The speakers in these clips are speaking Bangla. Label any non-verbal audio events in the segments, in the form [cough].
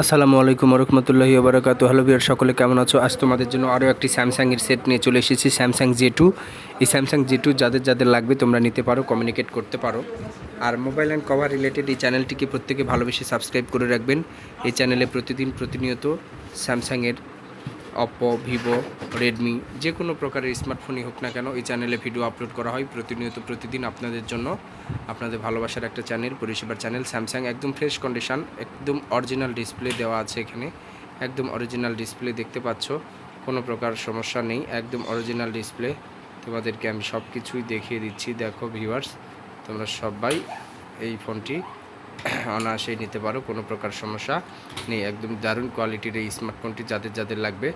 আসসালামু আলাইকুম রহমতুল্লাহি ওবরাকাত হ্যালো বিয়ার সকলে কেমন আছো? আজ তোমাদের জন্য আরও একটি স্যামসাংয়ের সেট নিয়ে চলে এসেছি, স্যামসাং জে টু। এই স্যামসাং জে টু যাদের যাদের লাগবে তোমরা নিতে পারো কমিউনিকেট করতে পারো। আর মোবাইল অ্যান্ড কভার রিলেটেড এই চ্যানেলটিকে প্রত্যেকে ভালোবেসে সাবস্ক্রাইব করে রাখবেন। এই চ্যানেলে প্রতিদিন প্রতিনিয়ত স্যামসাংয়ের অপো ভিভো রেডমি যে কোনো প্রকারের স্মার্টফোনই হোক না কেন, এই চ্যানেলে ভিডিও আপলোড করা হয় প্রতিনিয়ত প্রতিদিন আপনাদের জন্য। আপনাদের ভালোবাসার একটা চ্যানেল পরিষেবার চ্যানেল স্যামসাং একদম ফ্রেশ কন্ডিশন একদম অরিজিনাল ডিসপ্লে দেওয়া আছে এখানে। একদম অরিজিনাল ডিসপ্লে দেখতে পাচ্ছ, কোনো প্রকার সমস্যা নেই, একদম অরিজিনাল ডিসপ্লে তোমাদেরকে আমি সব কিছুই দেখিয়ে দিচ্ছি, দেখো ভিউয়ার্স তোমরা সবাই এই ফোনটি [clears throat] অনায়াসেই নিতে পারো, কোনো প্রকার সমস্যা নেই। একদম দারুণ কোয়ালিটির এই স্মার্টফোনটি যাদের যাদের লাগবে,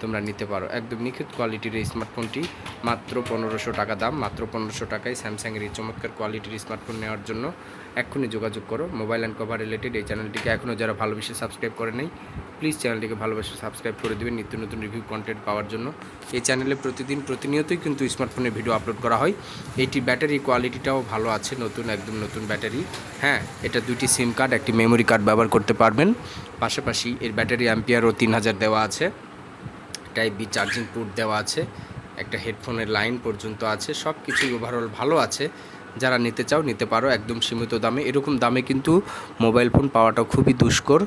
তোমরা নিতে পারো। একদম নিখুঁত কোয়ালিটির এই স্মার্টফোনটি মাত্র পনেরোশো টাকা দাম, মাত্র পনেরোশো টাকায় স্যামসাংয়ের এই চমৎকার কোয়ালিটির স্মার্টফোন নেওয়ার জন্য এক্ষুনি যোগাযোগ করো। মোবাইল অ্যান্ড কভার রিলেটেড এই চ্যানেলটিকে এখনও যারা ভালোবেসে সাবস্ক্রাইব করে নেই প্লিজ চ্যানেলটিকে ভালোবাসে সাবস্ক্রাইব করে দেবেন নিত্য নতুন রিভিউ কন্টেন্ট পাওয়ার জন্য। এই চ্যানেলে প্রতিদিন, প্রতিনিয়তই কিন্তু স্মার্টফোনের ভিডিও আপলোড করা হয়। এইটি ব্যাটারি কোয়ালিটিটাও ভালো আছে, নতুন, একদম নতুন ব্যাটারি হ্যাঁ এটা দুটি সিম কার্ড একটি মেমোরি কার্ড ব্যবহার করতে পারবেন। পাশাপাশি এর ব্যাটারি অ্যাম্পিয়ারও তিন হাজার দেওয়া আছে। টাইপ বি চার্জিং পোর্ট দেওয়া আছে। একটা হেডফোনের লাইন পর্যন্ত আছে। সব কিছুই ওভারঅল ভালো আছে। যারা নিতে চাও, নিতে পারো একদম সীমিত দামে। এরকম দামে কিন্তু মোবাইল ফোন পাওয়াটা খুবই দুষ্কর।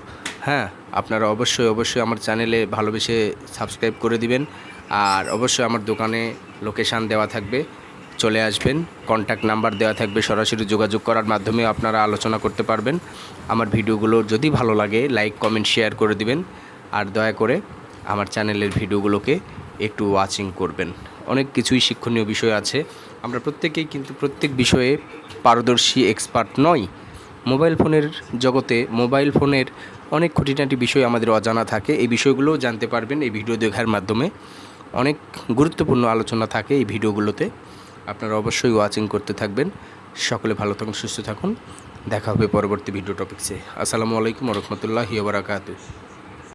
হ্যাঁ আপনারা অবশ্যই অবশ্যই আমার চ্যানেলে ভালোবেসে সাবস্ক্রাইব করে দিবেন। আর অবশ্যই আমার দোকানে লোকেশান দেওয়া থাকবে, চলে আসবেন। কন্ট্যাক্ট নাম্বার দেওয়া থাকবে, সরাসরি যোগাযোগ করার মাধ্যমে আপনারা আলোচনা করতে পারবেন। আমার ভিডিওগুলো যদি ভালো লাগে, লাইক, কমেন্ট, শেয়ার করে দিবেন। আর দয়া করে আমার চ্যানেলের ভিডিওগুলোকে একটু ওয়াচিং করবেন। অনেক কিছুই শিক্ষণীয় বিষয় আছে। আমরা প্রত্যেকেই কিন্তু প্রত্যেক বিষয়ে পারদর্শী এক্সপার্ট নই। মোবাইল ফোনের জগতে মোবাইল ফোনের অনেক খুঁটিনাটি বিষয় আমাদের অজানা থাকে। এই বিষয়গুলোও জানতে পারবেন এই ভিডিও দেখার মাধ্যমে। অনেক গুরুত্বপূর্ণ আলোচনা থাকে এই ভিডিওগুলোতে আপনারা অবশ্যই ওয়াচিং করতে থাকবেন। সকলে ভালো থাকুন, সুস্থ থাকুন। দেখা হবে পরবর্তী ভিডিও টপিক্সে আসসালামু আলাইকুম রহমতুল্লাহ বারাকাতু